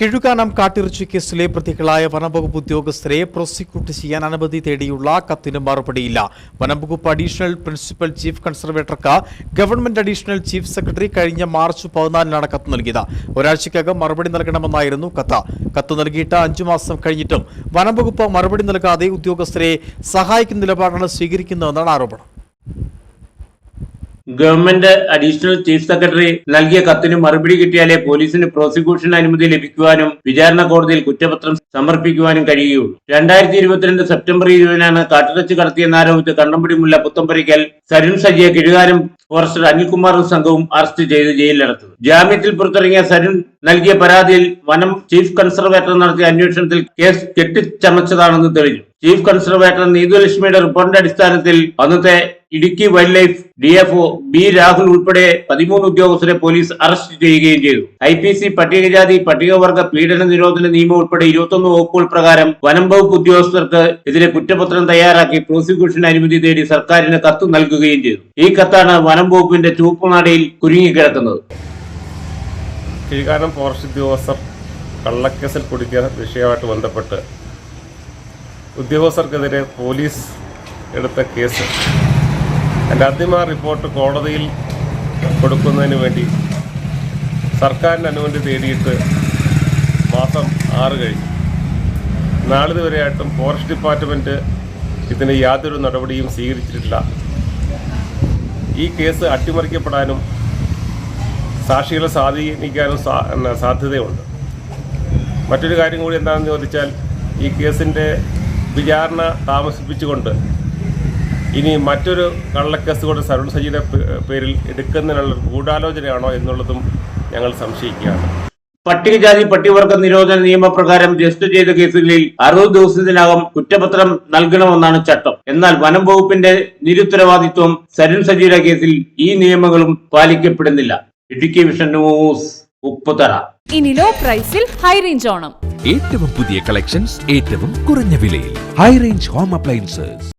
കിഴുകാനം കാട്ടിറച്ചി കേസിലെ പ്രതികളായ വനംവകുപ്പ് ഉദ്യോഗസ്ഥരെ പ്രോസിക്യൂട്ട് ചെയ്യാൻ അനുമതി തേടിയുള്ള കത്തിന് മറുപടിയില്ല. വനംവകുപ്പ് അഡീഷണൽ പ്രിൻസിപ്പൽ ചീഫ് കൺസർവേറ്റർക്ക് ഗവൺമെന്റ് അഡീഷണൽ ചീഫ് സെക്രട്ടറി കഴിഞ്ഞ മാർച്ച് പതിനാലിനാണ് കത്ത് നൽകിയത്. ഒരാഴ്ചക്കകം മറുപടി നൽകണമെന്നായിരുന്നു കത്ത്. കത്ത് നൽകിയിട്ട് അഞ്ചു മാസം കഴിഞ്ഞിട്ടും വനംവകുപ്പ് മറുപടി നൽകാതെ ഉദ്യോഗസ്ഥരെ സഹായിക്കുന്ന നിലപാടാണ് സ്വീകരിക്കുന്നതെന്നാണ് ആരോപണം. ഗവൺമെന്റ് അഡീഷണൽ ചീഫ് സെക്രട്ടറി നൽകിയ കത്തിന് മറുപടി കിട്ടിയാലേ പോലീസിന് പ്രോസിക്യൂഷൻ അനുമതി ലഭിക്കുവാനും വിചാരണ കോടതിയിൽ കുറ്റപത്രം സമർപ്പിക്കുവാനും കഴിയുകയുള്ളൂ രണ്ടായിരത്തി ഇരുപത്തിരണ്ട് സെപ്റ്റംബർ ഇരുപതിനാണ് കാട്ടിറച്ചി കടത്തിയെന്നാരോപിച്ച് കണ്ണമ്പടി മുല്ല പുത്തമ്പരിക്കൽ സരുൺ സജിയെ കിഴുകാരം ഫോറസ്റ്റർ അനിൽകുമാറും സംഘവും അറസ്റ്റ് ചെയ്ത് ജയിലിലടത്തത് ജാമ്യത്തിൽ പുറത്തിറങ്ങിയ സരുൺ നൽകിയ പരാതിയിൽ വനം ചീഫ് കൺസർവേറ്റർ നടത്തിയ അന്വേഷണത്തിൽ കേസ് കെട്ടിച്ചമച്ചതാണെന്ന് തെളിഞ്ഞു. ചീഫ് കൺസർവേറ്റർ നീതുലക്ഷ്മിയുടെ റിപ്പോർട്ടിന്റെ അടിസ്ഥാനത്തിൽ അന്നത്തെ Idukki wild life D DFO B Rahul ഉൾപ്പെടെ പതിമൂന്ന് ഉദ്യോഗസ്ഥരെ പോലീസ് അറസ്റ്റ് ചെയ്യുകയും ചെയ്തു. ഐ പി സി പട്ടികജാതി പട്ടികവർഗ പീഡന നിരോധന നിയമം ഉൾപ്പെടെ ഇരുപത്തൊന്ന് വകുപ്പുകൾ പ്രകാരം വനം വകുപ്പ് ഉദ്യോഗസ്ഥർക്ക് എതിരെ കുറ്റപത്രം തയ്യാറാക്കി പ്രോസിക്യൂഷൻ അനുമതി തേടി സർക്കാരിന് കത്ത് നൽകുകയും ചെയ്തു. ഈ കത്താണ് വനം വകുപ്പിന്റെ ചുവപ്പുനാടയിൽ കുരുങ്ങിക്കിടക്കുന്നത്. ഫോറസ്റ്റ് ഉദ്യോഗസ്ഥർ കള്ളക്കേസിൽ കുടുക്കിയ വിഷയമായിട്ട് ബന്ധപ്പെട്ട് ഉദ്യോഗസ്ഥർക്കെതിരെ പോലീസ് എടുത്ത കേസ് എന്റെ അന്തിമ റിപ്പോർട്ട് കോടതിയിൽ കൊടുക്കുന്നതിന് വേണ്ടി സർക്കാരിന്റെ അനുമതി തേടിയിട്ട് മാസം ആറ് കഴിഞ്ഞു. നാളിതുവരെയായിട്ടും ഫോറസ്റ്റ് ഡിപ്പാർട്ട്മെന്റ് ഇതിന് യാതൊരു നടപടിയും സ്വീകരിച്ചിട്ടില്ല. ഈ കേസ് അട്ടിമറിക്കപ്പെടാനും സാക്ഷികളെ സ്വാധീനിക്കാനും സാധ്യതയുണ്ട്. മറ്റൊരു കാര്യം കൂടി എന്താണെന്ന് ചോദിച്ചാൽ ഈ കേസിന്റെ വിചാരണ താമസിപ്പിച്ചുകൊണ്ട് ഇനി മറ്റൊരു കള്ളക്കേസ് കൂടെ സരുൺ സജിയുടെ പേരിൽ എടുക്കുന്നതിനുള്ള ഗൂഢാലോചനയാണോ എന്നുള്ളതും ഞങ്ങൾ സംശയിക്കുകയാണ്. പട്ടികജാതി പട്ടികവർഗ നിരോധന നിയമപ്രകാരം രജിസ്റ്റർ ചെയ്ത കേസുകളിൽ അറുപത് ദിവസത്തിനകം കുറ്റപത്രം നൽകണമെന്നാണ് ചട്ടം. എന്നാൽ വനം വകുപ്പിന്റെ നിരുത്തരവാദിത്വം സരുൺ സജിയുടെ കേസിൽ ഈ നിയമങ്ങളും പാലിക്കപ്പെടുന്നില്ല. Idukki vision news Upputhara. ഇനി ലോ പ്രൈസിൽ ഹൈ റേഞ്ച് ഓണം. ഏറ്റവും പുതിയ കളക്ഷൻസ് ഏറ്റവും കുറഞ്ഞ വിലയിൽ. High range home appliances.